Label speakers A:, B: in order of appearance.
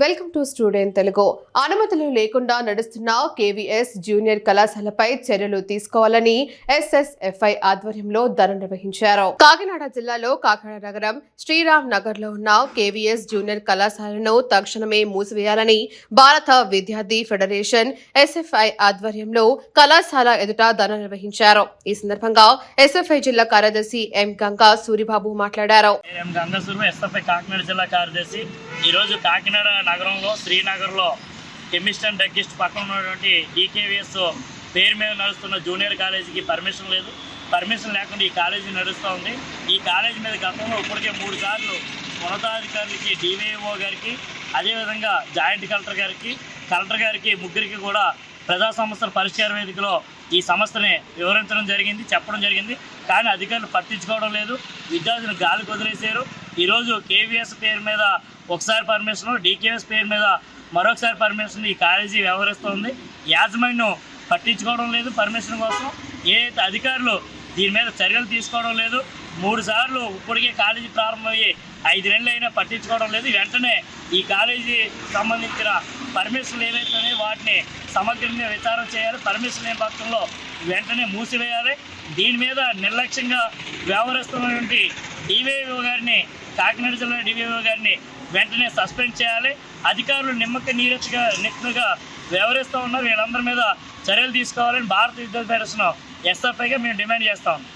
A: Welcome to student Telugu. అనుమతులు లేకుండా నడుస్తున్న కేవీఎస్ జూనియర్ కళాశాలపై చర్యలు తీసుకోవాలని ఎస్ఎస్ఎఫ్ఐ ఆధ్వర్యంలో ధర్నా నిర్వహించారు. కాకినాడ జిల్లాలో కాకినాడ నగరం శ్రీరామ్ నగర్లో ఉన్న కేవీఎస్ జూనియర్ కళాశాలను తక్షణమే మూసివేయాలని భారత విద్యార్థి ఫెడరేషన్ ఎస్ఎఫ్ఐ ఆధ్వర్యంలో కళాశాల ఎదుట ధర్నా నిర్వహించారు. ఈ సందర్భంగా ఎస్ఎఫ్ఐ జిల్లా కార్యదర్శి ఎం గంగా సూరిబాబు మాట్లాడారు.
B: కాకినాడ ఈరోజు కాకినాడ నగరంలో శ్రీనగర్లో కెమిస్ట్ అండ్ డ్రగ్గిస్ట్ పక్కన ఉన్నటువంటి డీకేవిఎస్ పేరు మీద నడుస్తున్న జూనియర్ కాలేజీకి పర్మిషన్ లేదు. పర్మిషన్ లేకుండా ఈ కాలేజీ నడుస్తూ ఉంది. ఈ కాలేజీ మీద గతంలో ఇప్పటికే మూడు సార్లు ఉన్నతాధికారులకి డివైఓ గారికి అదేవిధంగా జాయింట్ కలెక్టర్ గారికి కలెక్టర్ గారికి ముగ్గురికి కూడా ప్రజా సమస్యల పరిష్కార వేదికలో ఈ సమస్యని వివరించడం జరిగింది చెప్పడం జరిగింది. కానీ అధికారులు పట్టించుకోవడం లేదు. విద్యార్థులు గాలి వదిలేశారు. ఈరోజు కేవీఎస్ పేరు మీద ఒకసారి పర్మిషన్ డీకేఎస్ పేరు మీద మరొకసారి పర్మిషన్ ఈ కాలేజీ వ్యవహరిస్తుంది. యాజమాన్యం పట్టించుకోవడం లేదు పర్మిషన్ కోసం. ఏ అధికారులు దీని మీద చర్యలు తీసుకోవడం లేదు. మూడు సార్లు ఇప్పటికే కాలేజీ ప్రారంభమయ్యి ఐదు నెలలు అయినా పట్టించుకోవడం లేదు. వెంటనే ఈ కాలేజీ సంబంధించిన పర్మిషన్లు ఏవైతే వాటిని సమగ్రంగా విచారణ చేయాలి. పర్మిషన్ లేని పక్షంలో వెంటనే మూసివేయాలి. దీని మీద నిర్లక్ష్యంగా వ్యవహరిస్తున్నటువంటి డివైఓ గారిని కాకినాడ జిల్లా డివైఓ గారిని వెంటనే సస్పెండ్ చేయాలి. అధికారులు నిమ్మక నీరచ్చుగా నెట్టుగా వ్యవహరిస్తూ ఉన్నారు. వీళ్ళందరి మీద చర్యలు తీసుకోవాలని భారత విద్యుత్ ఫెడరేషన్ ఎస్ఎఫ్ఐగా మేము డిమాండ్ చేస్తాం